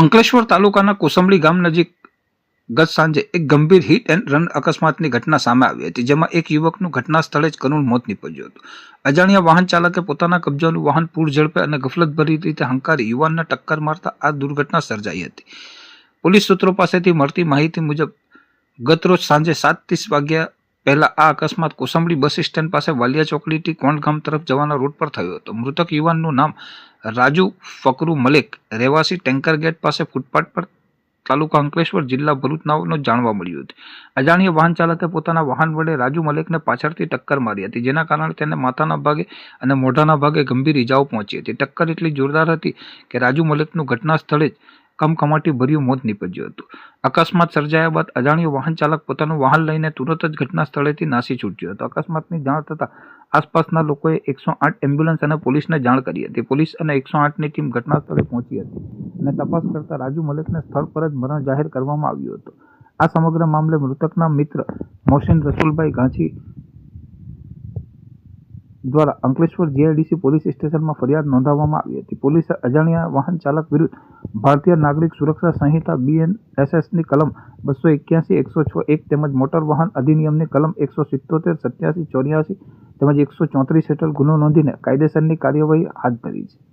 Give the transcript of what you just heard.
અંકલેશ્વર તાલુકાના કોસંબલી ગામ નજીક ગત સાંજે એક ગંભીર હિટ એન્ડ રન અકસ્માતની ઘટના સામે આવી હતી, જેમાં એક યુવકનું ઘટના સ્થળે જ કરુણ મોત નીપજ્યું હતું. અજાણ્યા વાહન ચાલકે પોતાના કબજાનું વાહન પૂર ઝડપે અને ગફલતભરી રીતે હંકારી યુવાનને ટક્કર મારતા આ દુર્ઘટના સર્જાઈ હતી. પોલીસ સૂત્રો પાસેથી મળતી માહિતી મુજબ, ગતરોજ સાંજે સાત ત્રીસ વાગ્યા પહેલા આ અકસ્માત કોસંબડી બસ સ્ટેન્ડ પાસે વાલિયા ચોકડીથી કોંડગામ તરફ જવાના રૂટ પર થયો હતો. મૃતક યુવાનનું નામ રાજુ ફકરુ મલિક. રહેવાસી ટેન્કર ગેટ પાસે ફૂટપાથ પર તાલુકા અંકલેશ્વર જિલ્લા ભરૂચ જાણવા મળ્યું હતું. અજાણ્યા વાહન ચાલકે પોતાના વાહન વડે રાજુ મલિકને પાછળથી ટક્કર મારી હતી, જેના કારણે તેને માથાના ભાગે અને મોઢાના ભાગે ગંભીર ઇજાઓ પહોંચી હતી. ટક્કર એટલી જોરદાર હતી કે રાજુ મલિકનું ઘટના સ્થળે જ કમકમાટી ભર્યું મોત નીપજ્યું હતું. અકસ્માત સર્જાયા બાદ અજાણ્યો વાહન ચાલક પોતાનું વાહન લઈને તુરંત જ ઘટના સ્થળેથી નાસી છૂટ્યો હતો. અકસ્માતની જાણ થતાં આસપાસના લોકોએ એકસો આઠ એમ્બ્યુલન્સ અને પોલીસને જાણ કરી હતી. પોલીસ અને એકસો આઠની ટીમ ઘટના સ્થળે પહોંચી હતી અને તપાસ કરતા રાજુ મલિકને સ્થળ પર જ મરણ જાહેર કરવામાં આવ્યું હતું. આ સમગ્ર મામલે મૃતકના મિત્ર મોહસિન રસુલભાઈ ગાંચી દ્વારા અંકલેશ્વર જીઆઈડીસી પોલીસ સ્ટેશનમાં ફરિયાદ નોંધાવવામાં આવી હતી. પોલીસે અજાણ્યા વાહન ચાલક વિરુદ્ધ ભારતીય નાગરિક સુરક્ષા સંહિતા બીએનએસએસની કલમ બસો એક્યાસી, એકસો છ એક તેમજ મોટર વાહન અધિનિયમની કલમ એકસો સિત્તોતેર, સત્યાસી, ચોર્યાસી તેમજ એકસો ચોત્રીસ હેઠળ ગુનો નોંધીને કાયદેસરની કાર્યવાહી હાથ ધરી છે.